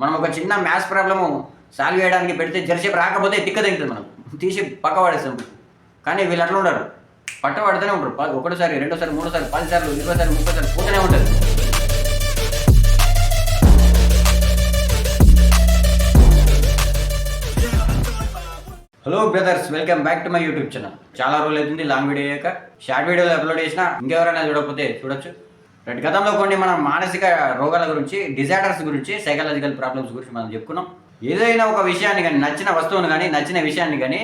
మనం ఒక చిన్న మ్యాథ్స్ ప్రాబ్లము సాల్వ్ చేయడానికి పెడితే జరిసేపు రాకపోతే తిక్క తగ్గుతుంది మనం. తీసి పక్క పడేస్తాం కానీ వీళ్ళు అట్లా ఉండరు. పట్ట పడుతూనే ఉంటారు ప- ఒకటోసారి రెండోసారి మూడోసారి పది సార్లు ఇరవై సార్లు ముప్పై సార్లు పోతూనే ఉంటుంది. Hello brothers welcome back to my YouTube channel చాలా రోజులు అవుతుంది లాంగ్ వీడియో అయ్యాక షార్ట్ వీడియోలు అప్లోడ్ చేసిన ఇంకెవరైనా చూడకపోతే చూడొచ్చు. రైట్ గతంలో కొన్ని మనం మానసిక రోగాల గురించి డిజార్డర్స్ గురించి సైకలాజికల్ ప్రాబ్లమ్స్ గురించి మనం చెప్పుకున్నాం. ఏదైనా ఒక విషయాన్ని కానీ నచ్చిన వస్తువును కానీ నచ్చిన విషయాన్ని కానీ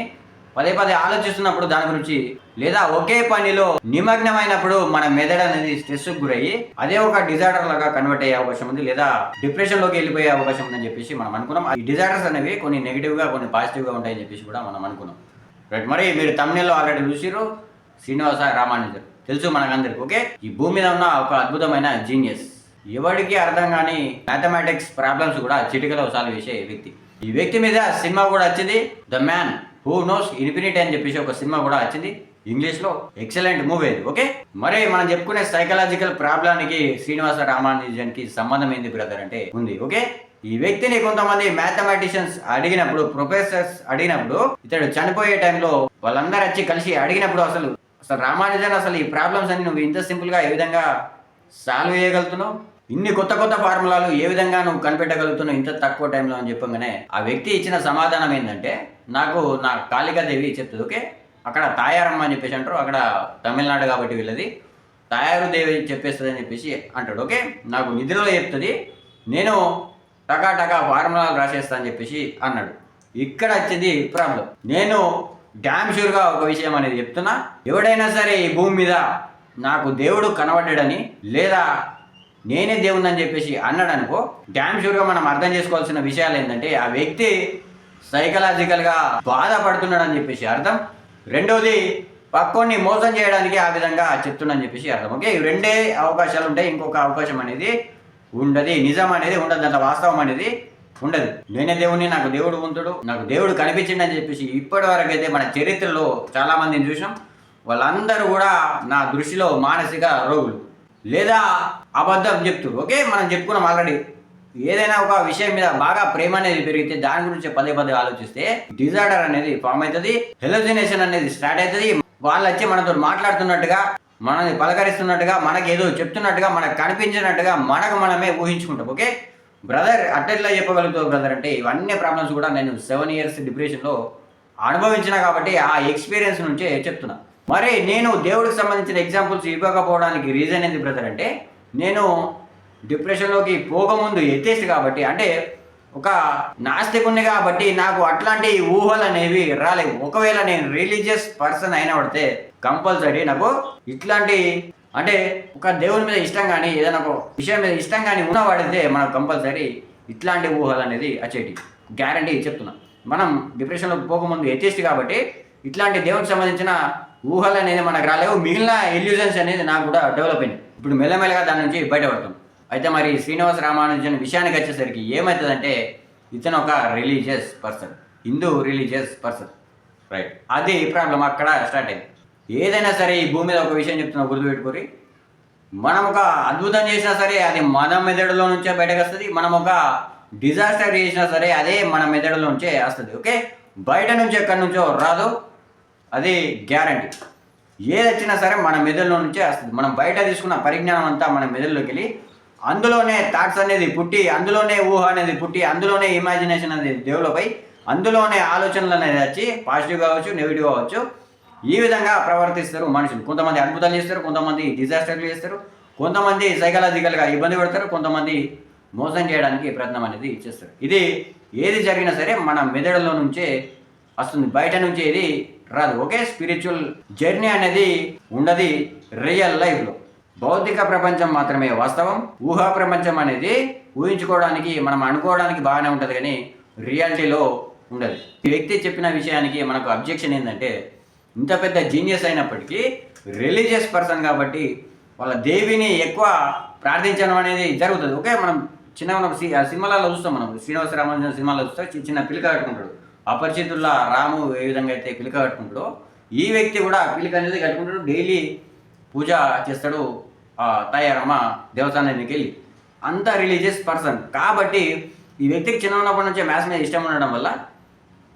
పదే పదే ఆలోచిస్తున్నప్పుడు దాని గురించి లేదా ఒకే పనిలో నిమగ్నమైనప్పుడు మన మెదడు అనేది స్ట్రెస్ గురయ్యి అదే ఒక డిజార్డర్ లాగా కన్వర్ట్ అయ్యే అవకాశం ఉంది లేదా డిప్రెషన్లోకి వెళ్ళిపోయే అవకాశం ఉందని చెప్పేసి మనం అనుకున్నాం. ఈ డిజార్డర్స్ అనేవి కొన్ని నెగిటివ్గా కొన్ని పాజిటివ్గా ఉంటాయని చెప్పేసి కూడా మనం అనుకున్నాం. రైట్ మరి మీరు తమిళలో ఆల్రెడీ చూసిరు శ్రీనివాస రామానుజర్. తెలుసు మనకందరికి ఓకే? ఈ భూమి మీద ఉన్న ఒక అద్భుతమైన జీనియస్ ఎవరికి అర్థం కాని మ్యాథమెటిక్స్ ప్రాబ్లమ్స్ కూడా చిటికలో సాల్వ్ చేసే వ్యక్తి. ఈ వ్యక్తి మీద సినిమా కూడా వచ్చింది. The man who knows infinity అని చెప్పేసి ఒక సినిమా కూడా వచ్చింది. ఇంగ్లీష్లో. ఎక్సలెంట్ మూవీ అది ఓకే? మరి మనం చెప్పుకునే సైకలాజికల్ ప్రాబ్లానికి శ్రీనివాస రామానుజన్కి సంబంధం ఏంది బ్రదర్ అంటే ఉంది ఓకే? ఈ వ్యక్తిని కొంతమంది మ్యాథమెటిషియన్స్ అడిగినప్పుడు ప్రొఫెసర్స్ అడిగినప్పుడు ఇతడు చనిపోయే టైంలో వాళ్ళందరూ వచ్చి కలిసి అడిగినప్పుడు అసలు అసలు రామానుజన్ అసలు ఈ ప్రాబ్లమ్స్ అన్ని నువ్వు ఇంత సింపుల్గా ఏ విధంగా సాల్వ్ చేయగలుగుతున్నావు? ఇన్ని కొత్త కొత్త ఫార్ములాలు ఏ విధంగా నువ్వు కనిపెట్టగలుగుతున్నావు ఇంత తక్కువ టైంలో అని చెప్పగానే ఆ వ్యక్తి ఇచ్చిన సమాధానం ఏంటంటే నాకు నా కాళికాదేవి చెప్తుంది ఓకే? అక్కడ తాయారమ్మ అని చెప్పేసి అంటారు అక్కడ తమిళనాడు కాబట్టి వీళ్ళది. తాయారు దేవి చెప్పేస్తుంది అని చెప్పేసి అంటాడు ఓకే? నాకు నిద్రలో చెప్తుంది నేను టకా టకా ఫార్ములాలు రాసేస్తా అని చెప్పేసి అన్నాడు. ఇక్కడ వచ్చింది ప్రాబ్లం నేను డ్యామ్ షూర్గా ఒక విషయం అనేది చెప్తున్నా. ఎవడైనా సరే ఈ భూమి మీద నాకు దేవుడు కనబడ్డాడని లేదా నేనే దేవుడిని అని చెప్పేసి అన్నాడు అనుకో డ్యామ్ షూర్గా మనం అర్థం చేసుకోవాల్సిన విషయాలు ఏంటంటే ఆ వ్యక్తి సైకలాజికల్గా బాధపడుతున్నాడని చెప్పేసి అర్థం. రెండోది పక్కోని మోసం చేయడానికి ఆ విధంగా చెప్తున్నాను చెప్పేసి అర్థం. ఓకే రెండే అవకాశాలు ఉంటాయి. ఇంకొక అవకాశం అనేది ఉండదు. నిజం అనేది ఉండదు. దాంట్లో వాస్తవం అనేది ఉండదు. నేనే దేవుణ్ణి నాకు దేవుడు ఉంటుడు నాకు దేవుడు కనిపించిండు అని చెప్పేసి ఇప్పటి వరకు అయితే మన చరిత్రలో చాలా మందిని చూసాం. వాళ్ళందరూ కూడా నా దృష్టిలో మానసిక రోగులు. లేదా అబద్ధం చెప్తారు ఓకే మనం చెప్పుకున్నాం ఆల్రెడీ. ఏదైనా ఒక విషయం మీద బాగా ప్రేమ అనేది పెరిగితే దాని గురించి పదే పదే ఆలోచిస్తే డిజార్డర్ అనేది ఫామ్ అవుతుంది హెలోజినేషన్ అనేది స్టార్ట్ అవుతుంది. వాళ్ళు వచ్చి మనతో మాట్లాడుతున్నట్టుగా మనల్ని పలకరిస్తున్నట్టుగా మనకి ఏదో చెప్తున్నట్టుగా మనకు కనిపించినట్టుగా మనకు మనమే ఊహించుకుంటాం. ఓకే? బ్రదర్ అట్టెట్లా చెప్పగలుగుతావు బ్రదర్ అంటే ఇవన్నీ ప్రాబ్లమ్స్ కూడా నేను సెవెన్ ఇయర్స్ డిప్రెషన్లో అనుభవించిన కాబట్టి ఆ ఎక్స్పీరియన్స్ నుంచే చెప్తున్నా. మరి నేను దేవుడికి సంబంధించిన ఎగ్జాంపుల్స్ ఇవ్వకపోవడానికి రీజన్ ఏంది బ్రదర్ అంటే నేను డిప్రెషన్లోకి పోకముందు ఎత్తేసి కాబట్టి అంటే ఒక నాస్తికుని కాబట్టి నాకు అట్లాంటి ఊహలు అనేవి రాలేవు. ఒకవేళ నేను రిలీజియస్ పర్సన్ అయిన పడితే కంపల్సరీ నాకు ఇట్లాంటి అంటే ఒక దేవుని మీద ఇష్టం కానీ ఏదైనా ఒక విషయం మీద ఇష్టం కానీ ఉన్న మనకు కంపల్సరీ ఇట్లాంటి ఊహలు అనేది వచ్చేటి. గ్యారంటీ చెప్తున్నా. మనం డిప్రెషన్లో పోకముందు ఎత్తేస్ట్ కాబట్టి ఇట్లాంటి దేవునికి సంబంధించిన ఊహలు అనేది మనకు రాలేవు. మిగిలిన ఎల్యూజన్స్ అనేది నాకు కూడా డెవలప్ అయింది ఇప్పుడు మెల్లమెల్లగా దాని నుంచి బయటపడతాం. అయితే మరి శ్రీనివాస రామానుజన్ విషయానికి వచ్చేసరికి ఏమవుతుందంటే ఇతను ఒక religious person Hindu religious person right అది ప్రాబ్లం అక్కడ స్టార్ట్ అయింది. ఏదైనా సరే ఈ భూమి మీద ఒక విషయం చెప్తున్నా గుర్తుపెట్టుకొని మనం ఒక అద్భుతం చేసినా సరే అది మన మెదడులో నుంచే బయటకు వస్తుంది. మనం ఒక డిజాస్టర్ చేసినా సరే అదే మన మెదడులో నుంచే వస్తుంది ఓకే? బయట నుంచి ఎక్కడి నుంచో రాదు. అది గ్యారంటీ. ఏది వచ్చినా సరే మన మెదడులో నుంచే వస్తుంది. మనం బయట తీసుకున్న పరిజ్ఞానం అంతా మన మెదడులోకి వెళ్ళి అందులోనే థాట్స్ అనేది పుట్టి అందులోనే ఊహ అనేది పుట్టి అందులోనే ఇమాజినేషన్ అనేది డెవలప్ అయ్యి అందులోనే ఆలోచనలు అనేది వచ్చి పాజిటివ్ కావచ్చు నెగిటివ్ కావచ్చు ఈ విధంగా ప్రవర్తిస్తారు మనుషులు. కొంతమంది అద్భుతాలు చేస్తారు కొంతమంది డిజాస్టర్లు చేస్తారు కొంతమంది సైకలాజికల్గా ఇబ్బంది పెడతారు కొంతమంది మోసం చేయడానికి ప్రయత్నం అనేది చేస్తారు. ఇది ఏది జరిగినా సరే మన మెదడులో నుంచే వస్తుంది. బయట నుంచి ఇది రాదు. ఓకే స్పిరిచువల్ జర్నీ అనేది ఉండదు రియల్ లైఫ్లో భౌతిక ప్రపంచం మాత్రమే వాస్తవం. ఊహా ప్రపంచం అనేది ఊహించుకోవడానికి మనం అనుకోవడానికి బాగానే ఉంటుంది కానీ రియాలిటీలో ఉండదు. ఈ వ్యక్తి చెప్పిన విషయానికి మనకు అబ్జెక్షన్ ఏంటంటే ఇంత పెద్ద జీనియస్ అయినప్పటికీ రిలీజియస్ పర్సన్ కాబట్టి వాళ్ళ దేవిని ఎక్కువ ప్రార్థించడం అనేది జరుగుతుంది. ఓకే మనం చిన్న మనం సి- ఆ సినిమాలలో చూస్తాం మనం. శ్రీనివాస రామానుజన్ సినిమాలో చూస్తే చిన్న పిలిక కట్టుకుంటాడు. అపరిచితుల రాము ఏ విధంగా అయితే పిలిక కట్టుకుంటాడో ఈ వ్యక్తి కూడా పిలిక అనేది కట్టుకుంటాడు. డైలీ పూజ చేస్తాడు తయారమ్మ దేవస్థానానికి వెళ్ళి అంత రిలీజియస్ పర్సన్ కాబట్టి ఈ వ్యక్తికి చిన్న ఉన్నప్పటి నుంచే మ్యాథ్స్ మీద ఇష్టం ఉండడం వల్ల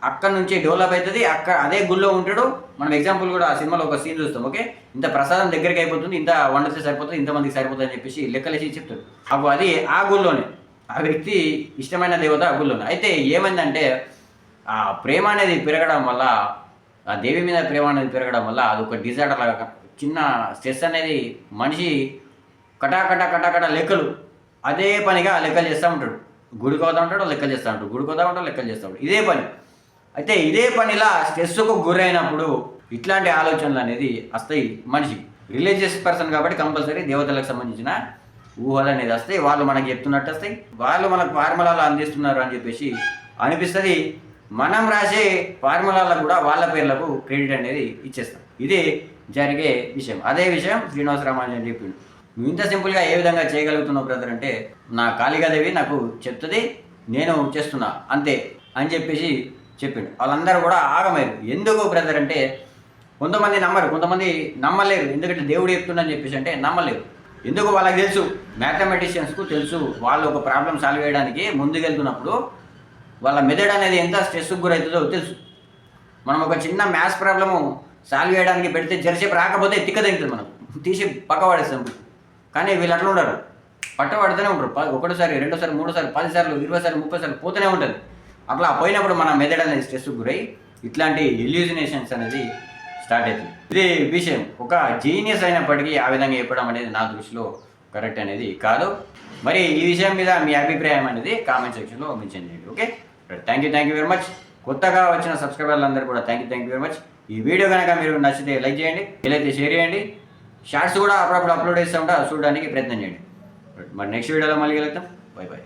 అక్కడ నుంచి డెవలప్ అవుతుంది. అక్కడ అదే గుళ్ళో ఉంటాడు. మనం ఎగ్జాంపుల్ కూడా ఆ సినిమాలో ఒక సీన్ చూస్తాం ఓకే? ఇంత ప్రసాదం దగ్గరికి అయిపోతుంది ఇంత వండితే సరిపోతుంది ఇంతమందికి సరిపోతుంది అని చెప్పేసి లెక్కలేసి చెప్తాడు. అప్పుడు అది ఆ గుళ్ళోనే. ఆ వ్యక్తి ఇష్టమైన దేవత ఆ గుళ్ళోనే. అయితే ఏమైందంటే ఆ ప్రేమ అనేది పెరగడం వల్ల ఆ దేవి మీద ప్రేమ అనేది పెరగడం వల్ల అది ఒక డిజార్డర్ లాగా చిన్న స్ట్రెస్ అనేది మనిషి కటాకట కటాకట లెక్కలు అదే పనిగా లెక్కలు చేస్తూ ఉంటాడు. గుడికి పోతా ఉంటాడు లెక్కలు చేస్తూ ఉంటాడు. గుడికి పోతా ఉంటాడు లెక్కలు చేస్తూ ఉంటాడు. ఇదే పని. అయితే ఇదే పనిలా స్ట్రెస్కు గురైనప్పుడు ఇట్లాంటి ఆలోచనలు అనేది వస్తాయి మనిషి రిలీజియస్ పర్సన్ కాబట్టి కంపల్సరీ దేవతలకు సంబంధించిన ఊహలు అనేది వస్తాయి. వాళ్ళు మనకి చెప్తున్నట్టు వస్తాయి. వాళ్ళు మనకు ఫార్ములాలు అందిస్తున్నారు అని చెప్పేసి అనిపిస్తుంది. మనం రాసే ఫార్ములాలకు కూడా వాళ్ళ పేర్లకు క్రెడిట్ అనేది ఇచ్చేస్తాం. ఇది జరిగే విషయం. అదే విషయం శ్రీనివాస రామానుజన్ చెప్పిండు. ఇంత సింపుల్గా ఏ విధంగా చేయగలుగుతున్నావు బ్రదర్ అంటే నా కాళికాదేవి నాకు చెప్తుంది నేను చేస్తున్నా అంతే అని చెప్పేసి చెప్పిండు. వాళ్ళందరూ కూడా ఆగమయ్యారు. ఎందుకు బ్రదర్ అంటే కొంతమంది నమ్మరు కొంతమంది నమ్మలేరు. ఎందుకంటే దేవుడు చెప్తుండని చెప్పేసి అంటే నమ్మలేరు. ఎందుకు వాళ్ళకి తెలుసు? మ్యాథమెటిషియన్స్కు తెలుసు. వాళ్ళు ఒక ప్రాబ్లం సాల్వ్ చేయడానికి ముందుకెళ్తున్నప్పుడు వాళ్ళ మెదడు అనేది ఎంత స్ట్రెస్కు గురవుతుందో తెలుసు. మనం ఒక చిన్న మ్యాథ్స్ ప్రాబ్లము సాల్వ్ చేయడానికి పెడితే జరసేపు రాకపోతే తిక్క తగ్గుతుంది మనం తీసి పక్క పడేస్తాం. కానీ వీళ్ళు అట్లా ఉండరు. పట్ట పడుతూనే ఉంటారు. ప- ఒకటోసారి రెండోసారి మూడోసారి పది సార్లు ఇరవై సార్లు ముప్పై సార్లు పోతూనే ఉంటుంది అట్లా పోయినప్పుడు మన మెదడు అనేది స్ట్రెస్ గురై ఇట్లాంటి ఇల్యూజినేషన్స్ అనేది స్టార్ట్ అవుతుంది. ఇది విషయం. ఒక జీనియస్ అయినప్పటికీ ఆ విధంగా చెప్పడం అనేది నా దృష్టిలో కరెక్ట్ అనేది కాదు. మరి ఈ విషయం మీద మీ అభిప్రాయం అనేది కామెంట్ సెక్షన్లో మెన్షన్ చేయండి okay thank you thank you very much కొత్తగా వచ్చిన సబ్స్క్రైబర్లందరూ కూడా thank you thank you very much ఈ వీడియో కనుక మీరు నచ్చితే లైక్ చేయండి వీలైతే షేర్ చేయండి. షార్ట్స్ కూడా అప్పుడప్పుడు అప్లోడ్ చేస్తూ ఉంటా చూడడానికి ప్రయత్నం చేయండి. మరి నెక్స్ట్ వీడియోలో మళ్ళీ వెళ్తాం బై బాయ్